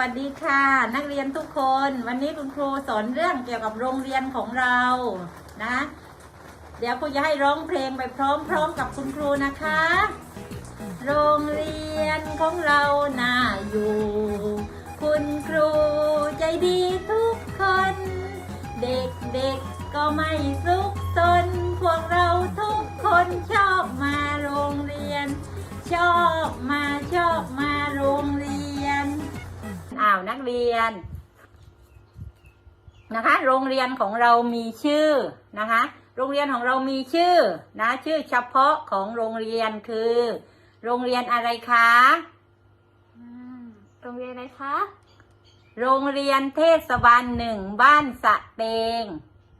วัสดีค่ะ นักเรียนทุกคน วันนี้คุณครูสอนเรื่องเกี่ยวกับโรงเรียนของเรานะ เดี๋ยวครูจะให้ร้องเพลงไปพร้อมๆกับคุณครูนะคะ โรงเรียนของเราน่าอยู่ คุณครูใจดีทุกคน เด็กๆก็ไม่ซุกซนพวกเราทุกคนชอบมาโรงเรียน ชอบมา นักเรียนนะคะ โรงเรียนของเรามีชื่อนะคะ โรงเรียนของเรามีชื่อนะ ชื่อเฉพาะของโรงเรียนคือ โรงเรียนอะไรคะอืมโรงเรียนอะไรคะ โรงเรียนเทศบาลหนึ่งบ้านสะเตง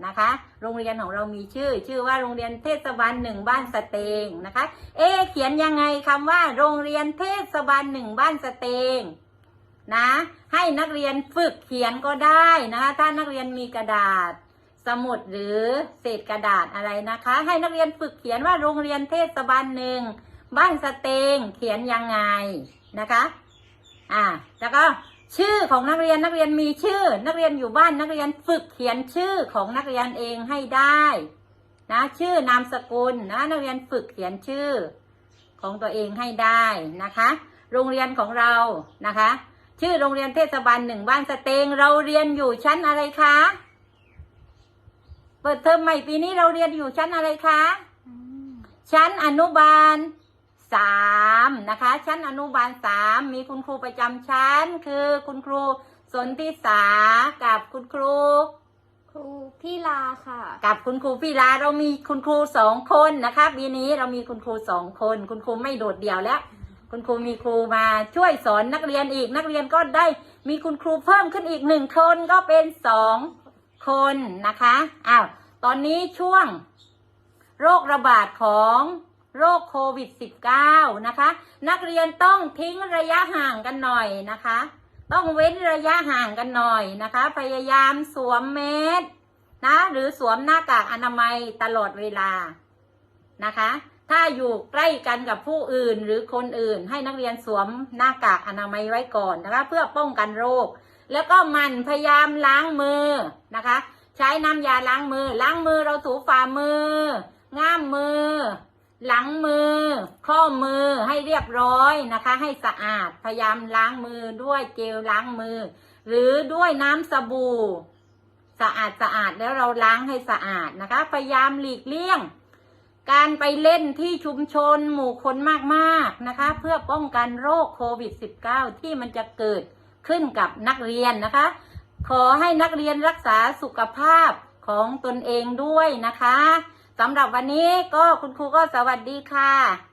นะคะ โรงเรียนของเรามีชื่อ ชื่อว่าโรงเรียนเทศบาลหนึ่งบ้านสะเตงนะคะ เอ๊ะเขียนยังไงคำว่า โรงเรียนเทศบาลหนึ่งบ้านสะเตง นะ ให้นักเรียนฝึกเขียนก็ได้นะคะถ้านักเรียนมีกระดาษ สมุดหรือเศษกระดาษอะไรนะคะ ให้นักเรียนฝึกเขียนว่าโรงเรียนเทศบาลหนึ่งบ้านสเตงเขียนยังไงนะคะอ่าแล้วก็ชื่อของนักเรียนนักเรียนมีชื่อ นักเรียนอยู่บ้านนักเรียนฝึกเขียนชื่อของนักเรียนเองให้ได้นะชื่อนามสกุลนะนักเรียนฝึกเขียนชื่อของตัวเองให้ได้นะคะ โรงเรียนของเรานะคะ ชื่อโรงเรียนเทศบาลหนึ่งบ้านสเตงเราเรียนอยู่ชั้นอะไรคะเปิดเทอมใหม่ปีนี้เราเรียนอยู่ชั้นอะไรคะอืมชั้นอนุบาลสามนะคะ ชั้นอนุบาลสามมีคุณครูประจำชั้น คือคุณครูสนทิสากับคุณครู ครูพี่ลาค่ะ กับคุณครูพี่ลาเรามีคุณครูสองคนนะคะปีนี้เรามีคุณครูสองคน คุณครูไม่โดดเดี่ยวแล้ว คุณครูมีครูมาช่วยสอนนักเรียนอีก นักเรียนก็ได้มีคุณครูเพิ่มขึ้นอีกหนึ่งคนก็เป็นสองคนนะคะอ้าวตอนนี้ช่วง โรคระบาดของโรคโควิด -19 นะคะ นักเรียนต้องทิ้งระยะห่างกันหน่อยนะคะ ต้องเว้นระยะห่างกันหน่อยนะคะ พยายามสวมเมสนะ หรือสวมหน้ากากอนามัยตลอดเวลานะคะ ถ้าอยู่ใกล้กันกับผู้อื่นหรือคนอื่น ให้นักเรียนสวมหน้ากากอนามัยไว้ก่อนนะคะ เพื่อป้องกันโรค แล้วก็มันพยายามล้างมือนะคะ ใช้น้ำยาล้างมือ ล้างมือเราถูฝ่ามือ ง่ามมือ หลังมือ ข้อมือให้เรียบร้อยนะคะ ให้สะอาดพยายามล้างมือด้วยเจลล้างมือ หรือด้วยน้ำสบู่ สะอาดสะอาดแล้วเราล้างให้สะอาดนะคะ พยายามหลีกเลี่ยง การไปเล่นที่ชุมชนหมู่คนมากๆนะคะ เพื่อป้องกันโรคโควิด -19 ที่มันจะเกิดขึ้นกับนักเรียนนะคะ ขอให้นักเรียนรักษาสุขภาพของตนเองด้วยนะคะสำหรับวันนี้ก็คุณครูก็สวัสดีค่ะ